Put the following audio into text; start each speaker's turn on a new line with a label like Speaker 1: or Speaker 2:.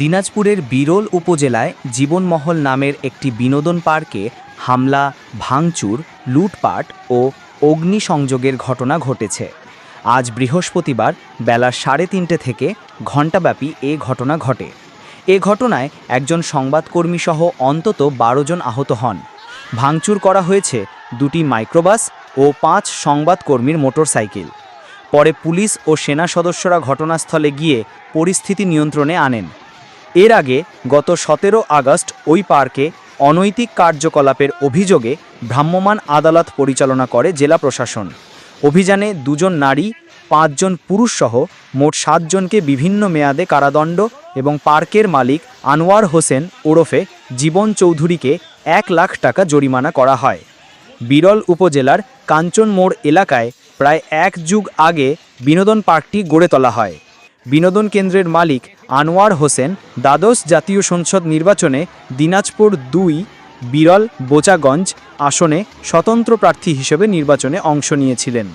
Speaker 1: দিনাজপুরের বিরল উপজেলায় জীবনমহল নামের একটি বিনোদন পার্কে হামলা, ভাঙচুর, লুটপাট ও অগ্নিসংযোগের ঘটনা ঘটেছে। আজ বৃহস্পতিবার বেলা সাড়ে তিনটে থেকে ঘণ্টাব্যাপী এ ঘটনা ঘটে। এ ঘটনায় একজন সংবাদকর্মীসহ অন্তত বারো জন আহত হন। ভাঙচুর করা হয়েছে দুটি মাইক্রোবাস ও পাঁচ সংবাদকর্মীর মোটরসাইকেল। পরে পুলিশ ও সেনা সদস্যরা ঘটনাস্থলে গিয়ে পরিস্থিতি নিয়ন্ত্রণে আনেন। এর আগে গত সতেরো আগস্ট ওই পার্কে অনৈতিক কার্যকলাপের অভিযোগে ভ্রাম্যমাণ আদালত পরিচালনা করে জেলা প্রশাসন। অভিযানে দুজন নারী, পাঁচজন পুরুষসহ মোট সাতজনকে বিভিন্ন মেয়াদে কারাদণ্ড এবং পার্কের মালিক আনোয়ার হোসেন ওরফে জীবন চৌধুরীকে এক লাখ টাকা জরিমানা করা হয়। বিরল উপজেলার কাঞ্চন মোড় এলাকায় প্রায় এক যুগ আগে বিনোদন পার্কটি গড়ে তোলা হয়। বিনোদন কেন্দ্রের মালিক আনোয়ার হোসেন দ্বাদশ জাতীয় সংসদ নির্বাচনে দিনাজপুর দুই, বিরল, বোচাগঞ্জ আসনে স্বতন্ত্র প্রার্থী হিসেবে নির্বাচনে অংশ নিয়েছিলেন।